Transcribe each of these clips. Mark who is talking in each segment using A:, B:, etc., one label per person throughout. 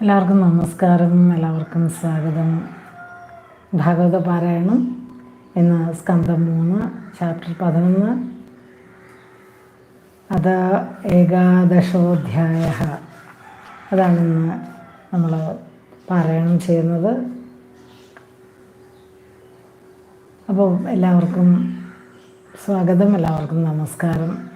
A: എല്ലാവർക്കും നമസ്കാരം എല്ലാവർക്കും സ്വാഗതം. ഭാഗവത പാരായണം എന്ന സ്കന്ധം മൂന്ന് ചാപ്റ്റർ പതിനൊന്ന്. അത് ഏകാദശോധ്യായ അതാണ് ഇന്ന് നമ്മൾ പാരായണം ചെയ്യുന്നത്. അപ്പോൾ എല്ലാവർക്കും സ്വാഗതം എല്ലാവർക്കും നമസ്കാരം.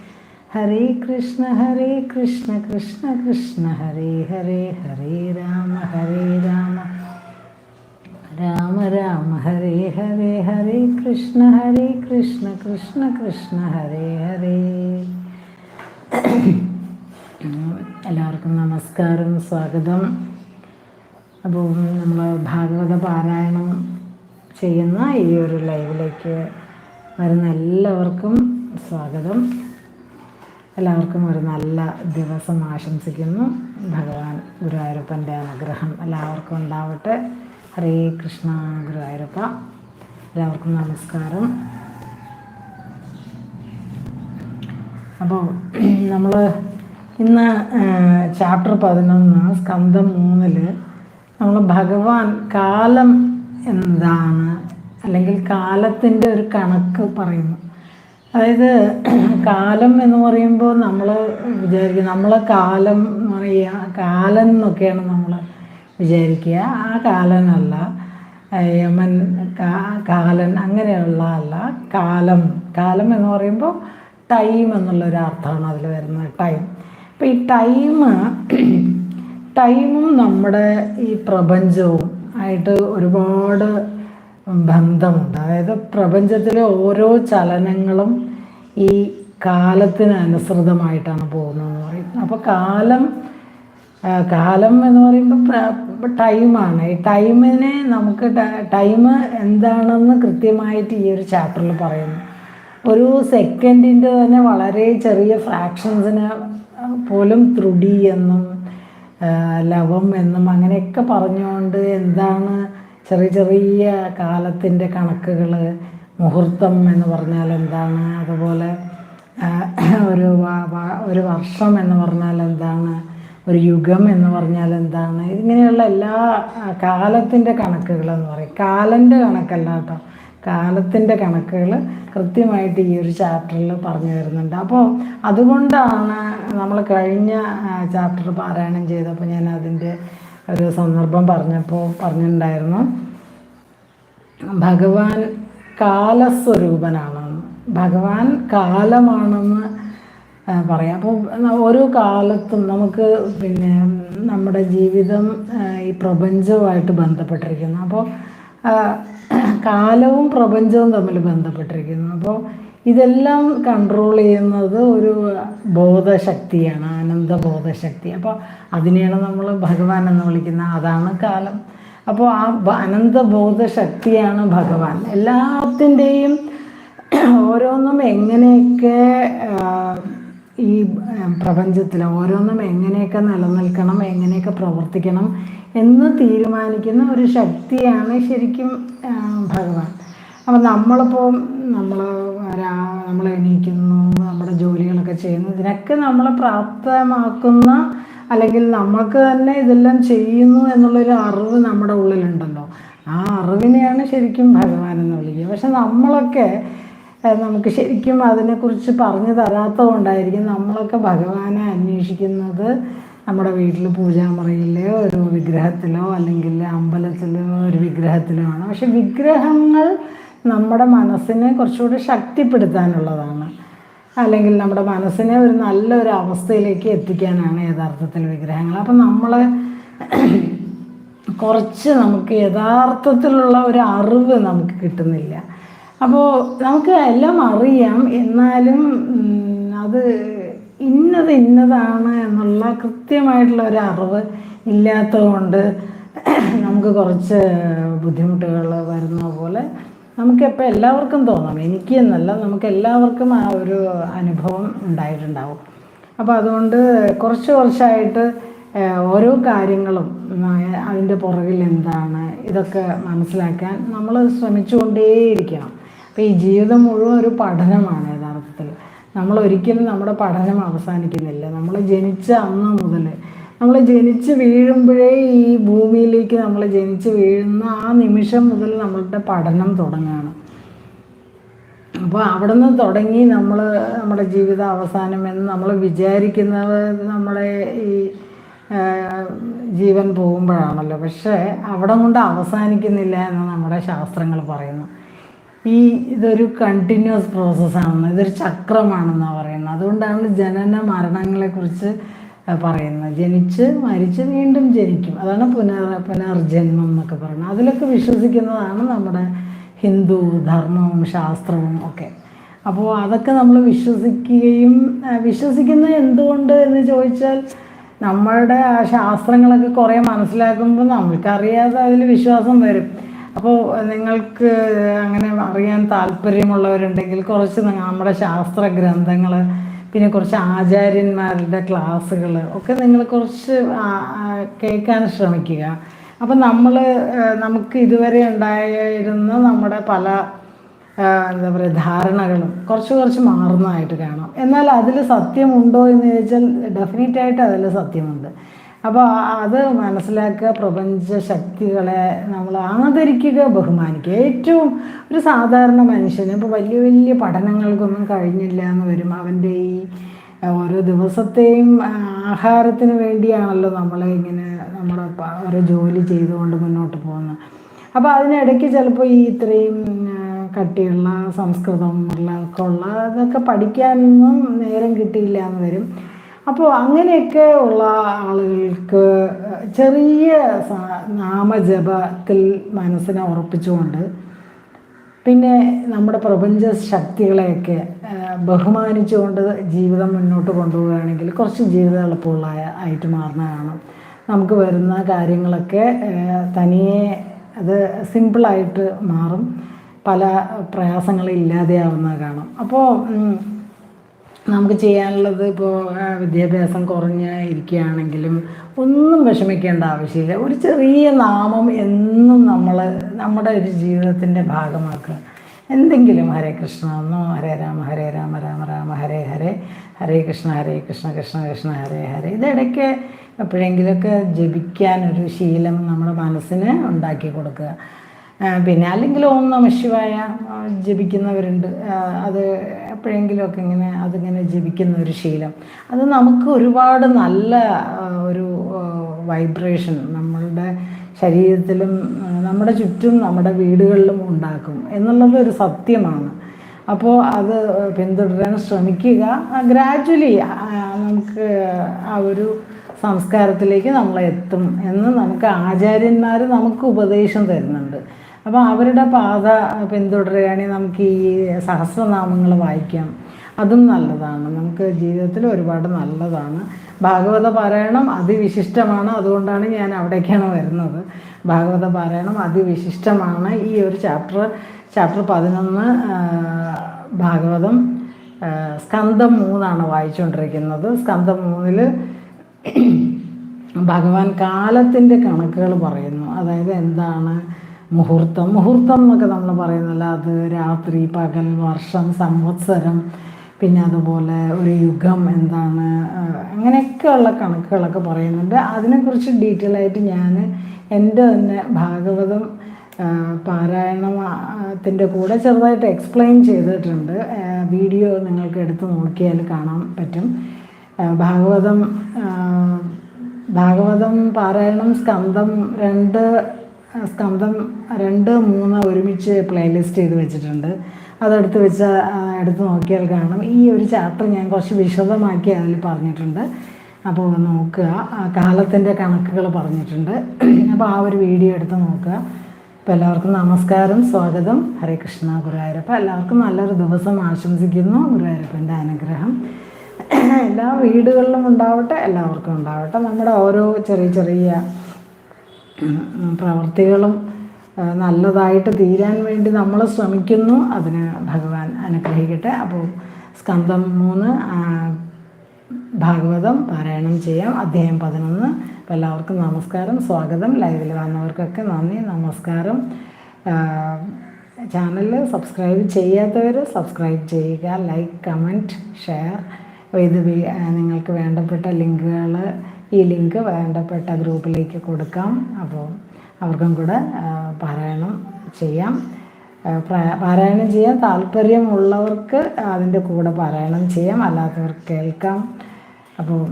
A: ഹരേ കൃഷ്ണ ഹരേ കൃഷ്ണ കൃഷ്ണ കൃഷ്ണ ഹരേ ഹരേ ഹരേ രാമ ഹരേ രാമ. രാമ രാമ ഹരേ ഹരേ ഹരേ കൃഷ്ണ ഹരേ കൃഷ്ണ കൃഷ്ണ കൃഷ്ണ ഹരേ ഹരേ. എല്ലാവർക്കും നമസ്കാരം സ്വാഗതം. അപ്പോൾ നമ്മൾ ഭാഗവത പാരായണം ചെയ്യുന്ന ഈ ഒരു ലൈവിലേക്ക് വരുന്ന എല്ലാവർക്കും സ്വാഗതം. എല്ലാവർക്കും ഒരു നല്ല ദിവസം ആശംസിക്കുന്നു. ഭഗവാൻ ഗുരുവായൂരപ്പന്റെ അനുഗ്രഹം എല്ലാവർക്കും ഉണ്ടാവട്ടെ. ഹരേ കൃഷ്ണ ഗുരുവായൂരപ്പ. എല്ലാവർക്കും നമസ്കാരം. അപ്പോൾ നമ്മൾ ഇന്ന് ചാപ്റ്റർ പതിനൊന്ന് സ്കന്ധം മൂന്നിൽ നമ്മൾ ഭഗവാൻ കാലം എന്താണ്? അല്ലെങ്കിൽ കാലത്തിന്റെ ഒരു കണക്ക് പറയുന്നു. അതായത് കാലം എന്ന് പറയുമ്പോൾ നമ്മൾ വിചാരിക്കും നമ്മളെ കാലം എന്ന് പറയുക കാലം എന്നൊക്കെയാണ് നമ്മൾ വിചാരിക്കുക. ആ കാലനല്ല യമൻ കാലൻ അങ്ങനെയുള്ള അല്ല കാലം. കാലം എന്ന് പറയുമ്പോൾ ടൈം എന്നുള്ളൊരു അർത്ഥമാണ് അതിൽ വരുന്നത് ടൈം. അപ്പം ഈ ടൈം ടൈമും നമ്മുടെ ഈ പ്രപഞ്ചവും ആയിട്ട് ഒരുപാട് ബന്ധമുണ്ട് അതായത് പ്രപഞ്ചത്തിലെ ഓരോ ചലനങ്ങളും ഈ കാലത്തിന് അനുസൃതമായിട്ടാണ് പോകുന്നതെന്ന് പറയും അപ്പോൾ കാലം കാലം എന്ന് പറയുമ്പോൾ ടൈമാണ്. ഈ ടൈമിനെ നമുക്ക് ടൈം എന്താണെന്ന് കൃത്യമായിട്ട് ഈ ഒരു ചാപ്റ്ററിൽ പറയുന്നു. ഒരു സെക്കൻഡിന്റെ തന്നെ വളരെ ചെറിയ ഫ്രാക്ഷൻസിന് പോലും ത്രുടി എന്നും ലവം എന്നും അങ്ങനെയൊക്കെ പറഞ്ഞുകൊണ്ട് എന്താണ് ചെറിയ ചെറിയ കാലത്തിന്റെ കണക്കുകൾ മുഹൂർത്തം എന്ന് പറഞ്ഞാൽ എന്താണ്? അതുപോലെ ഒരു ഒരു വർഷം എന്ന് പറഞ്ഞാൽ എന്താണ്? ഒരു യുഗം എന്ന് പറഞ്ഞാൽ എന്താണ്? ഇങ്ങനെയുള്ള എല്ലാ കാലത്തിന്റെ കണക്കുകളെന്ന് പറയും. കാലന്റെ കണക്കല്ല കേട്ടോ. കാലത്തിന്റെ കണക്കുകൾ കൃത്യമായിട്ട് ഈ ഒരു ചാപ്റ്ററിൽ പറഞ്ഞു വരുന്നുണ്ട് അപ്പോൾ അതുകൊണ്ടാണ് നമ്മൾ കഴിഞ്ഞ ചാപ്റ്റർ പാരായണം ചെയ്തപ്പോൾ ഞാൻ അതിന്റെ ഒരു സന്ദർഭം പറഞ്ഞപ്പോൾ പറഞ്ഞിട്ടുണ്ടായിരുന്നു ഭഗവാൻ കാലസ്വരൂപനാണെന്ന്. ഭഗവാൻ കാലമാണെന്ന് പറയാം. അപ്പോൾ ഓരോ കാലത്തും നമുക്ക് പിന്നെ നമ്മുടെ ജീവിതം ഈ പ്രപഞ്ചവുമായിട്ട് ബന്ധപ്പെട്ടിരിക്കുന്നു. അപ്പോൾ കാലവും പ്രപഞ്ചവും തമ്മിൽ ബന്ധപ്പെട്ടിരിക്കുന്നു. അപ്പോൾ ഇതെല്ലാം കൺട്രോൾ ചെയ്യുന്നത് ഒരു ബോധശക്തിയാണ് ആനന്ദ ബോധശക്തി അപ്പോൾ അതിനെയാണ് നമ്മൾ ഭഗവാൻ എന്ന് വിളിക്കുന്നത് അതാണ് കാലം. അപ്പോൾ ആ അനന്ത ബോധശക്തിയാണ് ഭഗവാൻ. എല്ലാത്തിന്റെയും ഓരോന്നും എങ്ങനെയൊക്കെ ഈ പ്രപഞ്ചത്തിൽ ഓരോന്നും എങ്ങനെയൊക്കെ നിലനിൽക്കണം എങ്ങനെയൊക്കെ പ്രവർത്തിക്കണം എന്ന് തീരുമാനിക്കുന്ന ഒരു ശക്തിയാണ് ശരിക്കും ഭഗവാൻ. അപ്പം നമ്മളിപ്പോൾ നമ്മൾ നമ്മൾ എണീക്കുന്നു നമ്മുടെ ജോലികളൊക്കെ ചെയ്യുന്നു ഇതിനൊക്കെ നമ്മളെ പ്രാപ്തമാക്കുന്ന അല്ലെങ്കിൽ നമുക്ക് തന്നെ ഇതെല്ലാം ചെയ്യുന്നു എന്നുള്ളൊരു അറിവ് നമ്മുടെ ഉള്ളിലുണ്ടല്ലോ. ആ അറിവിനെയാണ് ശരിക്കും ഭഗവാൻ എന്ന് വിളിക്കുക. പക്ഷെ നമ്മളൊക്കെ നമുക്ക് ശരിക്കും അതിനെക്കുറിച്ച് പറഞ്ഞു തരാത്തത് കൊണ്ടായിരിക്കും നമ്മളൊക്കെ ഭഗവാനെ അന്വേഷിക്കുന്നത് നമ്മുടെ വീട്ടിൽ പൂജാമുറിയിലോ ഒരു വിഗ്രഹത്തിലോ അല്ലെങ്കിൽ അമ്പലത്തിലോ ഒരു വിഗ്രഹത്തിലോ ആണ്. പക്ഷെ വിഗ്രഹങ്ങൾ നമ്മുടെ മനസ്സിനെ കുറച്ചുകൂടി ശക്തിപ്പെടുത്താനുള്ളതാണ്. അല്ലെങ്കിൽ നമ്മുടെ മനസ്സിനെ ഒരു നല്ലൊരു അവസ്ഥയിലേക്ക് എത്തിക്കാനാണ് യഥാർത്ഥത്തിൽ വിഗ്രഹങ്ങൾ. അപ്പം നമ്മൾ കുറച്ച് നമുക്ക് യഥാർത്ഥത്തിലുള്ള ഒരു അറിവ് നമുക്ക് കിട്ടുന്നില്ല. അപ്പോൾ നമുക്ക് എല്ലാം അറിയാം. എന്നാലും അത് ഇന്നത് ഇന്നതാണ് എന്നുള്ള കൃത്യമായിട്ടുള്ള ഒരു അറിവ് ഇല്ലാത്തതുകൊണ്ട് നമുക്ക് കുറച്ച് ബുദ്ധിമുട്ടുകൾ വരുന്ന പോലെ നമുക്കിപ്പോൾ എല്ലാവർക്കും തോന്നാം. എനിക്ക് എന്നല്ല നമുക്ക് എല്ലാവർക്കും ആ ഒരു അനുഭവം ഉണ്ടായിട്ടുണ്ടാവും. അപ്പോൾ അതുകൊണ്ട് കുറച്ച് കുറച്ചായിട്ട് ഓരോ കാര്യങ്ങളും അതിന്റെ പുറകിൽ എന്താണ് ഇതൊക്കെ മനസ്സിലാക്കാൻ നമ്മൾ ശ്രമിച്ചുകൊണ്ടേയിരിക്കണം. അപ്പോൾ ഈ ജീവിതം മുഴുവൻ ഒരു പഠനമാണ് യഥാർത്ഥത്തിൽ. നമ്മൾ ഒരിക്കലും നമ്മുടെ പഠനം അവസാനിക്കുന്നില്ല. നമ്മൾ ജനിച്ച അന്ന് മുതൽ നമ്മൾ ജനിച്ച് വീഴുമ്പോഴേ ഈ ഭൂമിയിലേക്ക് നമ്മൾ ജനിച്ച് വീഴുന്ന ആ നിമിഷം മുതൽ നമ്മളുടെ പഠനം തുടങ്ങുകയാണ് അപ്പോൾ അവിടെ നിന്ന് തുടങ്ങി നമ്മൾ നമ്മുടെ ജീവിത അവസാനം എന്ന് നമ്മൾ വിചാരിക്കുന്നത് നമ്മുടെ ഈ ജീവൻ പോകുമ്പോഴാണല്ലോ. പക്ഷേ അവിടെ കൊണ്ട് അവസാനിക്കുന്നില്ല എന്ന് നമ്മുടെ ശാസ്ത്രങ്ങൾ പറയുന്നു. ഈ ഇതൊരു കണ്ടിന്യൂസ് പ്രോസസ്സാണെന്ന് ഇതൊരു ചക്രമാണെന്നാണ് പറയുന്നത്. അതുകൊണ്ടാണ് ജനന മരണങ്ങളെക്കുറിച്ച് പറയുന്നത്. ജനിച്ച് മരിച്ച് വീണ്ടും ജനിക്കും. അതാണ് പുനർ പുനർജന്മം എന്നൊക്കെ പറയുന്നത്. അതിലൊക്കെ വിശ്വസിക്കുന്നതാണ് നമ്മുടെ ഹിന്ദു ധർമ്മവും ശാസ്ത്രവും ഒക്കെ. അപ്പോൾ അതൊക്കെ നമ്മൾ വിശ്വസിക്കുകയും വിശ്വസിക്കുന്നത് എന്തുകൊണ്ട് എന്ന് ചോദിച്ചാൽ നമ്മളുടെ ആ ശാസ്ത്രങ്ങളൊക്കെ കുറേ മനസ്സിലാക്കുമ്പോൾ നമ്മൾക്കറിയാതെ അതിൽ വിശ്വാസം വരും. അപ്പോൾ നിങ്ങൾക്ക് അങ്ങനെ അറിയാൻ താല്പര്യമുള്ളവരുണ്ടെങ്കിൽ കുറച്ച് നമ്മുടെ ശാസ്ത്ര ഗ്രന്ഥങ്ങൾ പിന്നെ കുറച്ച് ആചാര്യന്മാരുടെ ക്ലാസ്സുകൾ ഒക്കെ നിങ്ങൾ കുറച്ച് കേൾക്കാൻ ശ്രമിക്കുക. അപ്പം നമ്മൾ നമുക്ക് ഇതുവരെ ഉണ്ടായിരുന്ന നമ്മുടെ പല എന്താ പറയുക ധാരണകളും കുറച്ച് കുറച്ച് മാറുന്നതായിട്ട് കാണാം. എന്നാൽ അതിൽ സത്യമുണ്ടോ എന്ന് ചോദിച്ചാൽ ഡെഫിനറ്റായിട്ട് അതിൽ സത്യമുണ്ട്. അപ്പോൾ അത് മനസ്സിലാക്കുക പ്രപഞ്ച ശക്തികളെ നമ്മൾ ആദരിക്കുക ബഹുമാനിക്കുക. ഏറ്റവും ഒരു സാധാരണ മനുഷ്യന് ഇപ്പോൾ വലിയ വലിയ പഠനങ്ങൾക്കൊന്നും കഴിഞ്ഞില്ല എന്ന് വരും. അവന്റെ ഈ ഓരോ ദിവസത്തെയും ആഹാരത്തിന് വേണ്ടിയാണല്ലോ നമ്മൾ ഇങ്ങനെ നമ്മുടെ ഓരോ ജോലി ചെയ്തുകൊണ്ട് മുന്നോട്ട് പോകുന്നത്. അപ്പോൾ അതിനിടയ്ക്ക് ചിലപ്പോൾ ഈ ഇത്രയും കട്ടിയുള്ള സംസ്കൃതം ഉള്ള ഒക്കെ ഉള്ള അതൊക്കെ പഠിക്കാനൊന്നും നേരം കിട്ടിയില്ല എന്ന് വരും. അപ്പോൾ അങ്ങനെയൊക്കെ ഉള്ള ആളുകൾക്ക് ചെറിയ നാമജപത്തിൽ മനസ്സിനെ ഉറപ്പിച്ചുകൊണ്ട് പിന്നെ നമ്മുടെ പ്രപഞ്ച ശക്തികളെയൊക്കെ ബഹുമാനിച്ചുകൊണ്ട് ജീവിതം മുന്നോട്ട് കൊണ്ടുപോവുകയാണെങ്കിൽ കുറച്ച് ജീവിതം എളുപ്പമുള്ള ആയിട്ട് മാറുന്നതാണ് നമുക്ക് വരുന്ന കാര്യങ്ങളൊക്കെ തനിയെ അത് സിമ്പിളായിട്ട് മാറും. പല പ്രയാസങ്ങളും ഇല്ലാതെയാവുന്നത് കാണും അപ്പോൾ നമുക്ക് ചെയ്യാനുള്ളത് ഇപ്പോൾ വിദ്യാഭ്യാസം കുറഞ്ഞ് ഇരിക്കുകയാണെങ്കിലും ഒന്നും വിഷമിക്കേണ്ട ആവശ്യമില്ല. ഒരു ചെറിയ നാമം എന്നും നമ്മൾ നമ്മുടെ ഒരു ജീവിതത്തിന്റെ ഭാഗമാക്കുക. എന്തെങ്കിലും ഹരേ കൃഷ്ണ എന്നോ ഹരേ രാമ ഹരേ രാമ രാമ രാമ ഹരേ ഹരേ ഹരേ കൃഷ്ണ ഹരേ കൃഷ്ണ കൃഷ്ണ കൃഷ്ണ ഹരേ ഹരേ. ഇതിടയ്ക്ക് എപ്പോഴെങ്കിലുമൊക്കെ ജപിക്കാനൊരു ശീലം നമ്മുടെ മനസ്സിന് ഉണ്ടാക്കി കൊടുക്കുക. പിന്നെ അല്ലെങ്കിൽ ഓം നമ ശിവായ ജപിക്കുന്നവരുണ്ട്. അത് എപ്പോഴെങ്കിലുമൊക്കെ ഇങ്ങനെ അതിങ്ങനെ ജപിക്കുന്ന ഒരു ശീലം. അത് നമുക്ക് ഒരുപാട് നല്ല ഒരു വൈബ്രേഷൻ നമ്മളുടെ ശരീരത്തിലും നമ്മുടെ ചുറ്റും നമ്മുടെ വീടുകളിലും ഉണ്ടാക്കും എന്നുള്ളത് ഒരു സത്യമാണ്. അപ്പോൾ അത് പിന്തുടരാൻ ശ്രമിക്കുക. ഗ്രാജ്വലി നമുക്ക് ആ ഒരു സംസ്കാരത്തിലേക്ക് നമ്മൾ എത്തും എന്ന് നമുക്ക് ആചാര്യന്മാർ നമുക്ക് ഉപദേശം തരുന്നുണ്ട്. അപ്പോൾ അവരുടെ പാത പിന്തുടരുകയാണെങ്കിൽ നമുക്ക് ഈ സഹസ്രനാമങ്ങൾ വായിക്കാം. അതും നല്ലതാണ്. നമുക്ക് ജീവിതത്തിൽ ഒരുപാട് നല്ലതാണ്. ഭാഗവത പാരായണം അതിവിശിഷ്ടമാണ്. അതുകൊണ്ടാണ് ഞാൻ അവിടേക്കാണ് വരുന്നത്. ഭാഗവത പാരായണം അതിവിശിഷ്ടമാണ്. ഈ ഒരു ചാപ്റ്റർ ചാപ്റ്റർ പതിനൊന്ന് ഭാഗവതം സ്കന്ധം മൂന്നാണ് വായിച്ചുകൊണ്ടിരിക്കുന്നത്. സ്കന്ധം മൂന്നിൽ ഭഗവാൻ കാലത്തിന്റെ കണക്കുകൾ പറയുന്നു. അതായത് എന്താണ്? മുഹൂർത്തം. മുഹൂർത്തം എന്നൊക്കെ നമ്മൾ പറയുന്നില്ല അത് രാത്രി പകൽ വർഷം സംവത്സരം പിന്നെ അതുപോലെ ഒരു യുഗം എന്താണ് അങ്ങനെയൊക്കെയുള്ള കണക്കുകളൊക്കെ പറയുന്നുണ്ട്. അതിനെക്കുറിച്ച് ഡീറ്റെയിൽ ആയിട്ട് ഞാൻ എന്റെ തന്നെ ഭാഗവതം പാരായണത്തിന്റെ കൂടെ ചെറുതായിട്ട് എക്സ്പ്ലെയിൻ ചെയ്തിട്ടുണ്ട്. വീഡിയോ നിങ്ങൾക്ക് എടുത്ത് നോക്കിയാൽ കാണാൻ പറ്റും. ഭാഗവതം ഭാഗവതം പാരായണം സ്കന്ധം രണ്ട് സ്കന്ധം രണ്ട് മൂന്ന് ഒരുമിച്ച് പ്ലേലിസ്റ്റ് ചെയ്ത് വെച്ചിട്ടുണ്ട്. അതെടുത്ത് വെച്ച് എടുത്ത് നോക്കിയാൽ കാണും. ഈ ഒരു ചാപ്റ്റർ ഞാൻ കുറച്ച് വിശദമാക്കി അതിൽ പറഞ്ഞിട്ടുണ്ട്. അപ്പോൾ നോക്കുക. കാലത്തിന്റെ കണക്കുകൾ പറഞ്ഞിട്ടുണ്ട്. അപ്പോൾ ആ ഒരു വീഡിയോ എടുത്ത് നോക്കുക. അപ്പോൾ എല്ലാവർക്കും നമസ്കാരം സ്വാഗതം. ഹരേ കൃഷ്ണ ഗുരുവായൂരപ്പ. എല്ലാവർക്കും നല്ലൊരു ദിവസം ആശംസിക്കുന്നു. ഗുരുവായൂരപ്പന്റെ അനുഗ്രഹം. എല്ലാ വീടുകളിലും ഉണ്ടാവട്ടെ എല്ലാവർക്കും ഉണ്ടാവട്ടെ. നമ്മുടെ ഓരോ ചെറിയ ചെറിയ പ്രവൃത്തികളും നല്ലതായിട്ട് തീരാൻ വേണ്ടി നമ്മൾ ശ്രമിക്കുന്നു. അതിന് ഭഗവാൻ അനുഗ്രഹിക്കട്ടെ. അപ്പോൾ സ്കന്ധം മൂന്ന് ഭാഗവതം പാരായണം ചെയ്യാം. അധ്യായം പതിനൊന്ന്. അപ്പോൾ എല്ലാവർക്കും നമസ്കാരം. സ്വാഗതം. ലൈവിൽ വന്നവർക്കൊക്കെ നന്ദി. നമസ്കാരം. ചാനൽ സബ്സ്ക്രൈബ് ചെയ്യാത്തവർ സബ്സ്ക്രൈബ് ചെയ്യുക. Like comment share. ഇത് നിങ്ങൾക്ക് വേണ്ടപ്പെട്ട ലിങ്കുകൾ ഈ ലിങ്ക് വേണ്ടപ്പെട്ട ഗ്രൂപ്പിലേക്ക് കൊടുക്കാം. അപ്പോൾ അവർക്കും കൂടെ പാരായണം ചെയ്യാം. പാരായണം ചെയ്യാൻ താല്പര്യമുള്ളവർക്ക് അതിന്റെ കൂടെ പാരായണം ചെയ്യാം. അല്ലാത്തവർക്ക് കേൾക്കാം. അപ്പോൾ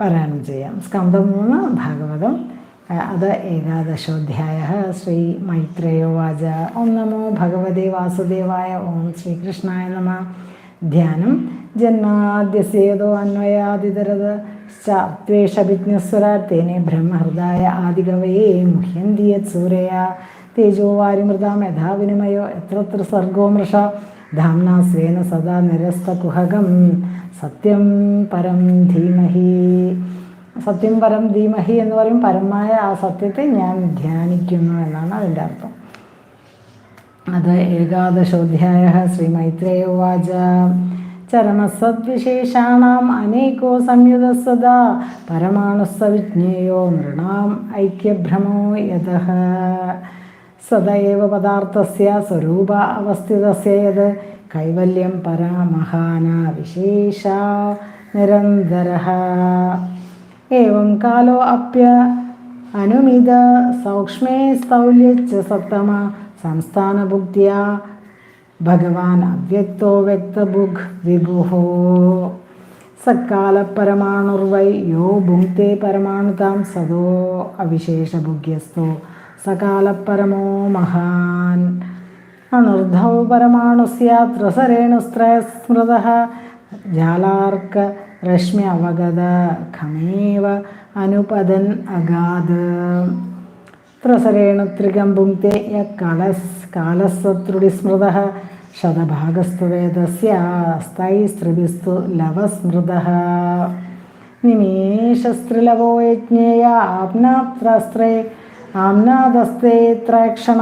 A: പാരായണം ചെയ്യാം. സ്കന്ധം മൂന്ന് ഭാഗവതം. അത് ഏകാദശോധ്യായ. ശ്രീ മൈത്രേയോവാച. ഓം നമോ ഭഗവതേ വാസുദേവായ. ഓം ശ്രീകൃഷ്ണായ നമ. ധ്യാനം ജന്മാദ്യസേതോ അന്വയാതിതരത് തേനെ ബ്രഹ്മഹൃദായ ആദികവയെ മുഹ്യന്തിയ സൂരയ തേജോ വാരിമൃതാം മേധാവിനിമയോ എത്രത്ര സർഗോ മൃഷ. ധാംന സ്വേന സദാ നിരസ്തകുഹകം. സത്യം പരം ധീമഹി. സത്യം പരം ധീമഹി എന്ന് പറയും. പരമായ ആ സത്യത്തെ ഞാൻ ധ്യാനിക്കുന്നു എന്നാണ് അതിന്റെ അർത്ഥം. അത് ഏകാദശോധ്യായ ശ്രീ മൈത്രേ ഉവാച. ചരണസദ്വിശേഷാം അനേകോ സംയുതസ്വത പരമാണുസ്വ വിജ്ഞേയോ നൃണാം ഐക്യഭ്രമോ യത സദൈവ പദാർത്ഥ്യ സ്വരൂപ അവസ്ഥിതസ്യത് കൈവല്യം പരാമഹാന വിശേഷ നിരന്തര. കാലോ അപ്യ അനുമിത സൗക്ഷ്മേ സ്തൗല്യച്ച സപ്തമ സംസ്ഥാനബുദ്ധ്യാ ഭഗവാൻ അവ്യക്തോ വ്യക്തബുഗ് വിഭുഹോ സക്കാലപരമാണുർവൈ യോ ഭുങ്ക്തേ പരമാണുതാം സദോ അവിശേഷഭുഗ്യസ്തോ സകാലപരമോ മഹാൻ. അണുർധൗ പരമാണുസ്യാത്രസരേണുസ്ത്രസ്മൃത ജാലാർക്ക രശ്മ്യ അവഗത ഖമേവ അനുപതൻ അഗാദ് ത്രസരേണ ത്രികമ്പുങ്ക്തെ യ കാളസ് കാളസത്രുടി സ്മൃത ശതഭാഗസ്തു വേദസ്യാസ്തൈസ്ത്രിഭിസ്തു ലവസ്മൃത നിമേഷസ്ത്രിലവോ യജ്ഞേയ ആപ്നാത്രസ്ത്രേ ആംനാദസ്തേ ത്രക്ഷണ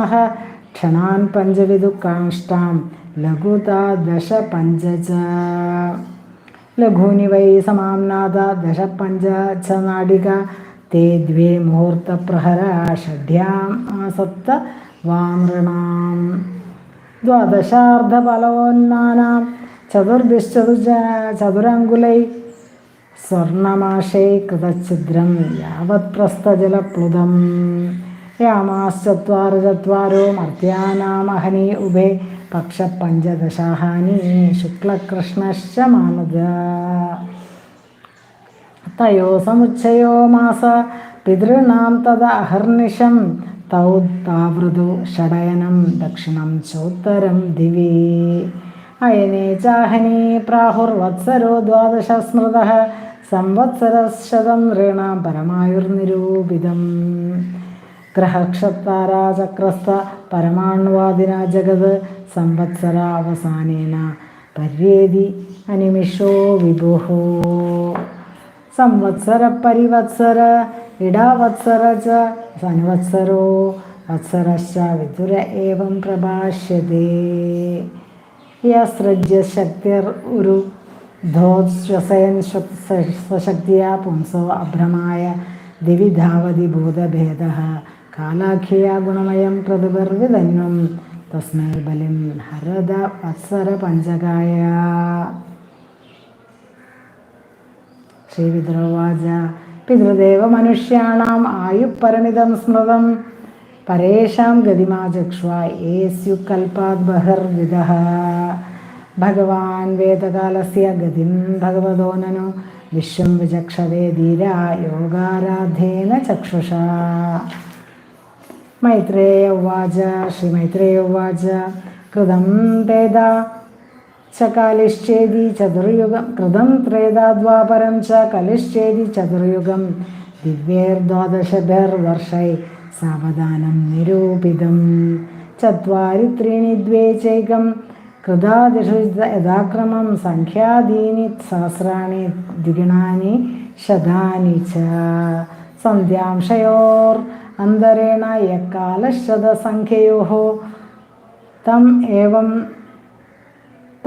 A: ക്ഷണാൻ പഞ്ചവിദു കാഷ്ടാം ലഘുതാ ദശ പഞ്ച ച ലഘൂനി വൈ സമാംനാദ ദശ പഞ്ച ച നാടിക ते द्वे मुहूर्तप्रहरा षड्यां सप्त वामृणाम् द्वादशार्धफलोन्नानां चतुर्भिश्चतुर् चतुरङ्गुलै स्वर्णमाशे कृतच्छिद्रं यावत्प्रस्थजलप्लुतं यामाश्चत्वारि चत्वारो मर्त्यानामहनि उभे पक्षपञ्चदशाहानि शुक्लकृष्णश्च मानद തയോ സമുച്ചയോ മാസ പിതൃണാം തദ അഹർനിശം തൗ താവൃതു ഷടയനം ദക്ഷിണം ചോത്തരം ദിവി അയനെ ചാഹനി പ്രാഹുർവത്സരോ ദ്വാദശ സ്മൃത സംവത്സരശതം ഋണാം പരമായുർനിരൂപിതം ഗ്രഹക്ഷത്താരാചക്രസ്ഥ പരമാണ്വാദിന ജഗത് സംവത്സരാവസാനേന പര്യേതി അനിമിഷോ വിഭുഹോ സംവത്സര പരിവത്സര ഇടാവത്സര ച സനുവത്സരോ വത്സരശ്ച വിദുര ഏവം പ്രഭാഷ്യത്തെ യസൃജ്യ ശക്തിർ ഒരു ധോശ്വസയൻ സ്വശക്തിയാ പുംസോ അഭ്രമായ ദിവിധാവതി ഭൂതഭേദ കാലാഖ്യ ഗുണമയം പ്രതിപർവിതന്വം തസ്മൈ ബലിം ഹരദ വത്സര പഞ്ചകായ ശ്രീവിദ്രോവാച പിതൃദേവ മനുഷ്യാണാം ആയുപരമിതം സ്മൃതം. പരേഷാം ഗതിമാചക്ഷ്വ കൽപാത് ബഹിർവിദ ഭഗവാൻ വേദകാലസ്യ ഗതിം ഭഗവതോനനു വിശ്വം വിചക്ഷവേ ധീര യോഗാരാധേന ചക്ഷുഷ. മൈത്രേയ ഉവാച. ശ്രീ മൈത്രേയ ഉവാച. കൃതം തേദ ച കാലിശ്ചേതി ചതുർയുഗം. കൃതം ത്രേതാദ്വാപരം ച കലിശ്ചേതി ചതുർയുഗം. ദിവ്യേർദ്വാദശഭിർവർഷൈ സാവധാനം നിരൂപിതം. ചത്വാരി ത്രീണി ദ്വേ ചൈകം കൃതാദിഷു യഥാക്രമം. സംഖ്യാദീനി സഹസ്രാണി ദ്വിഗുണാനി ശതാനി ച. സന്ധ്യാംശയോർ അന്തരേണ യക്കാലശതസംഖ്യയോ തം ഏവം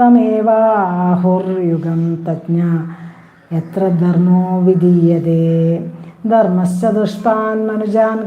A: തമേവാഹുർയുഗം തജ്ഞ. എത്ര ധർമ്മോ വിധീയതേ. ധർമ്മശ്ചതുഷ്പാൻ മനുജാൻ